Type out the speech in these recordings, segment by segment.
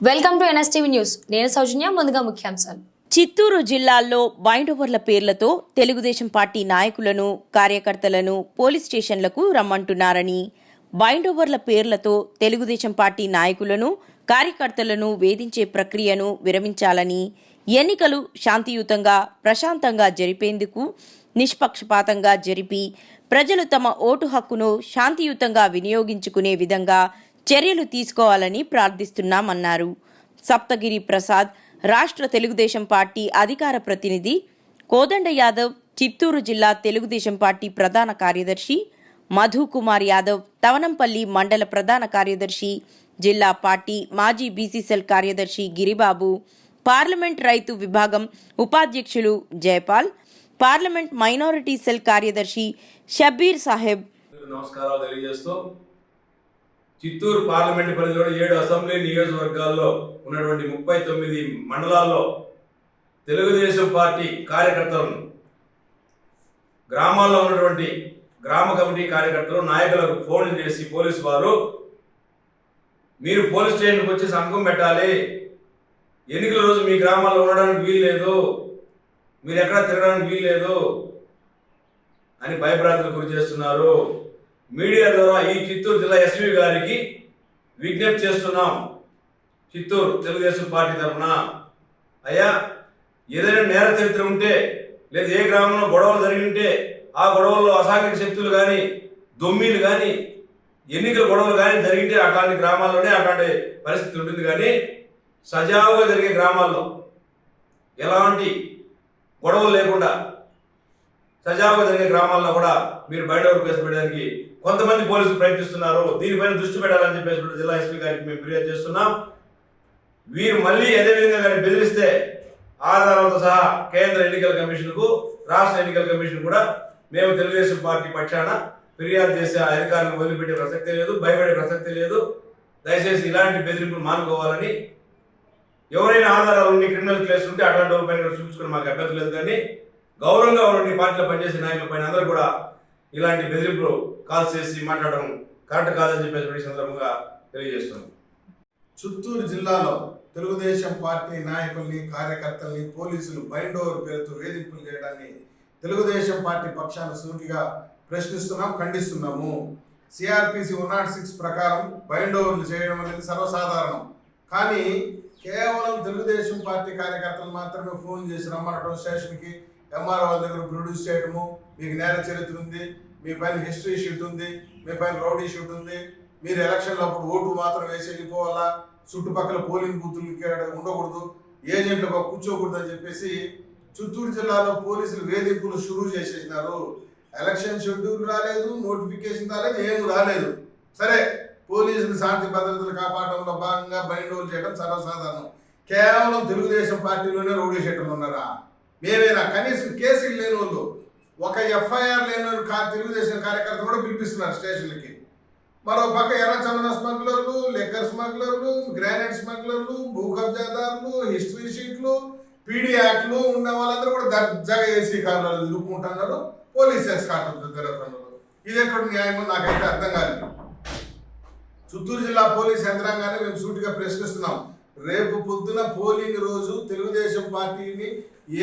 Welcome to NSTV news. నేను సౌజన్య ముందుగా ముఖ్యాంశాలు. చిత్తూరు జిల్లాల్లో బైండోవర్ల పేర్లతో తెలుగుదేశం పార్టీ నాయకులను కార్యకర్తలను పోలీస్ స్టేషన్లకు రమ్మంటున్నారని బైండోవర్ల పేర్లతో తెలుగుదేశం పార్టీ నాయకులను కార్యకర్తలను వేధించే ప్రక్రియను విరమించాలని ఎన్నికలు శాంతియుతంగా ప్రశాంతంగా జరిపేందుకు నిష్పక్షపాతంగా జరిపి ప్రజలు తమ ఓటు హక్కును శాంతియుతంగా వినియోగించుకునే విధంగా చర్యలు తీసుకోవాలని ప్రార్థిస్తున్నామన్నారు. సప్తగిరి ప్రసాద్ రాష్ట్ర తెలుగుదేశం పార్టీ అధికార ప్రతినిధి కోదండ యాదవ్ చిత్తూరు జిల్లా తెలుగుదేశం పార్టీ ప్రధాన కార్యదర్శి మధు కుమార్ యాదవ్ తవనంపల్లి మండల ప్రధాన కార్యదర్శి జిల్లా పార్టీ మాజీ బీసీసెల్ కార్యదర్శి గిరిబాబు పార్లమెంట్ రైతు విభాగం ఉపాధ్యక్షులు జయపాల్ పార్లమెంట్ మైనారిటీ సెల్ కార్యదర్శి షబ్బీర్ సాహెబ్. నమస్కారాలు తెలియజేస్తూ చిత్తూరు పార్లమెంటు పరిధిలో ఏడు అసెంబ్లీ నియోజకవర్గాల్లో ఉన్నటువంటి ముప్పై తొమ్మిది మండలాల్లో తెలుగుదేశం పార్టీ కార్యకర్తలను గ్రామాల్లో ఉన్నటువంటి గ్రామ కమిటీ కార్యకర్తలు నాయకులకు ఫోన్లు చేసి పోలీసు వారు మీరు పోలీస్ స్టేషన్కి వచ్చి సంతకం పెట్టాలి ఎన్నికల రోజు మీ గ్రామాల్లో ఉండడానికి వీలు లేదు మీరు ఎక్కడ తిరగడానికి వీలు లేదు అని భయభ్రాంతులకు గురి చేస్తున్నారు. మీడియా ద్వారా ఈ చిత్తూరు జిల్లా ఎస్పీ గారికి విజ్ఞప్తి చేస్తున్నాం. చిత్తూరు తెలుగుదేశం పార్టీ తరఫున. అయ్యా ఏదైనా నేర చరిత్ర ఉంటే లేదా ఏ గ్రామంలో గొడవలు జరిగి ఉంటే ఆ గొడవల్లో అసాంఘిక శక్తులు కానీ దొమ్మిలు కానీ ఎన్నికల గొడవలు కానీ జరిగితే అట్లాంటి గ్రామాల్లోనే అట్లాంటి పరిస్థితి ఉంటుంది. కానీ సజావుగా జరిగే గ్రామాల్లో ఎలాంటి గొడవలు లేకుండా సజావుగా జరిగే గ్రామాల్లో కూడా మీరు బయట వరకు కేసు పెట్టడానికి కొంతమంది పోలీసులు ప్రయత్నిస్తున్నారు. దీనిపైన దృష్టి పెట్టాలని చెప్పేసి జిల్లా ఎస్పీ గారికి మేము ఫిర్యాదు చేస్తున్నాం. వీరు మళ్ళీ అదే విధంగా కానీ బెదిరిస్తే ఆధారాలతో సహా కేంద్ర ఎన్నికల కమిషన్కు రాష్ట్ర ఎన్నికల కమిషన్ కూడా మేము తెలుగుదేశం పార్టీ పక్షాన ఫిర్యాదు చేసే అధికారులను వదిలిపెట్టే ప్రసక్తి లేదు భయపడే ప్రసక్తి లేదు. దయచేసి ఇలాంటి బెదిరింపులు మానుకోవాలని ఎవరైనా ఆధారాలు ఉండి క్రిమినల్ కేసు ఉంటే అటువంటి వాళ్ళపైన చూపించుకుని మాకు అభ్యర్థం లేదు కానీ గౌరవంగా ఉండి పార్టీలో పనిచేసే నాయకుల పైన అందరూ కూడా ఇలాంటి బెదిరింపులు కాల్ చేసి మాట్లాడడం కరెక్ట్ కాదని చెప్పేసి సందర్భంగా తెలియజేస్తున్నాం. చిత్తూరు జిల్లాలో తెలుగుదేశం పార్టీ నాయకుల్ని కార్యకర్తల్ని పోలీసులు బైండ్ ఓవర్ పేరుతో వేధింపులు చేయడాన్ని తెలుగుదేశం పార్టీ పక్షాన సూటిగా ప్రశ్నిస్తున్నాం ఖండిస్తున్నాము. సిఆర్పిసి వన్ నాట్ సిక్స్ ప్రకారం బైండ్ ఓవర్లు చేయడం అనేది సర్వసాధారణం. కానీ కేవలం తెలుగుదేశం పార్టీ కార్యకర్తలు మాత్రమే ఫోన్ చేసి రమ్మనడం స్టేషన్కి ఎంఆర్ఓ దగ్గర ప్రొడ్యూస్ చేయడము మీకు నేర చరిత్ర ఉంది మీ పైన హిస్టరీ షీట్ ఉంది మీ పైన రౌడీ షీట్ ఉంది మీరు ఎలక్షన్లో అప్పుడు ఓటు మాత్రం వేసి వెళ్ళిపోవాలా చుట్టుపక్కల పోలింగ్ బూతులకి ఉండకూడదు ఏజెంట్లుగా కూర్చోకూడదు అని చెప్పేసి చిత్తూరు జిల్లాలో పోలీసులు వేధింపులు షురూ చేసేసినారు. ఎలక్షన్ షెడ్యూల్ రాలేదు నోటిఫికేషన్ రాలేదు ఏం రాలేదు. సరే పోలీసులు శాంతి భద్రతలు కాపాడడంలో భాగంగా బయట చేయడం సర్వసాధారణం. కేవలం తెలుగుదేశం పార్టీలోనే రౌడీ చేయడం ఉన్నారా? మేమేనా కనీసం కేసులు లేని వాళ్ళు ఒక ఎఫ్ఐఆర్ లేని వాళ్ళు తెలుగుదేశం కార్యకర్త కూడా పిలిపిస్తున్నారు స్టేషన్లకి. మరో పక్క ఎర్ర చందన స్మగ్లర్లు లెక్కర్ స్మగ్లర్లు గ్రానైట్ స్మగ్లర్లు భూ కబ్జాదారులు హిస్టరీ షీట్లు పీడీ యాక్ట్లు ఉన్న వాళ్ళందరూ కూడా దర్జాగా ఏసీ కార్లలో తిరుగుకుంటున్నారు పోలీస్ ఎస్కాట్లతో తిరుగుతున్నారు ఇది ఎక్కడ న్యాయమో నాకైతే అర్థం కాలేదు. చిత్తూరు జిల్లా పోలీస్ యంత్రాంగాన్ని మేము సూటిగా ప్రశ్నిస్తున్నాం. రేపు పొద్దున పోలింగ్ రోజు తెలుగుదేశం పార్టీని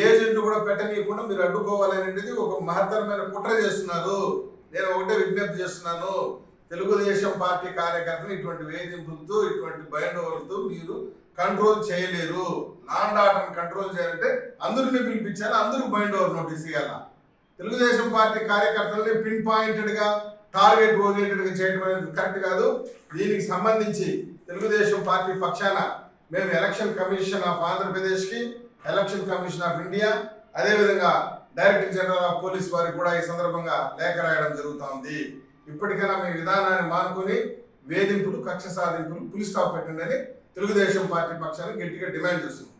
ఏజెంట్ కూడా పెట్టనీయకుండా మీరు అడ్డుకోవాలనేది ఒక మహత్తరమైన కుట్ర చేస్తున్నారు. నేను ఒకటే విజ్ఞప్తి చేస్తున్నాను. తెలుగుదేశం పార్టీ కార్యకర్తలు ఇటువంటి వేధింపులతో ఇటువంటి బయండోవర్లతో మీరు కంట్రోల్ చేయలేరు. నాన్ ఆర్డర్ కంట్రోల్ చేయాలంటే అందరిని పిలిపించాలి అందరూ బైండ్ ఓవర్ నోటీస్ ఇవ్వాలా తెలుగుదేశం పార్టీ కార్యకర్తల్ని పిన్ పాయింటెడ్గా టార్గెట్ ఓరియంటెడ్గా చేయడం అనేది కరెక్ట్ కాదు. దీనికి సంబంధించి తెలుగుదేశం పార్టీ పక్షాన మేము ఎలక్షన్ కమిషన్ ఆఫ్ ఆంధ్రప్రదేశ్కి ఎలక్షన్ కమిషన్ ఆఫ్ ఇండియా అదేవిధంగా డైరెక్టర్ జనరల్ ఆఫ్ పోలీస్ వారికి కూడా ఈ సందర్భంగా లేఖ రాయడం జరుగుతోంది. ఇప్పటికైనా మీ విధానాన్ని మానుకొని వేధింపులు కక్ష సాధింపులు పులి స్టాప్ పెట్టండి అని తెలుగుదేశం పార్టీ పక్షాన్ని గట్టిగా డిమాండ్ చేస్తుంది.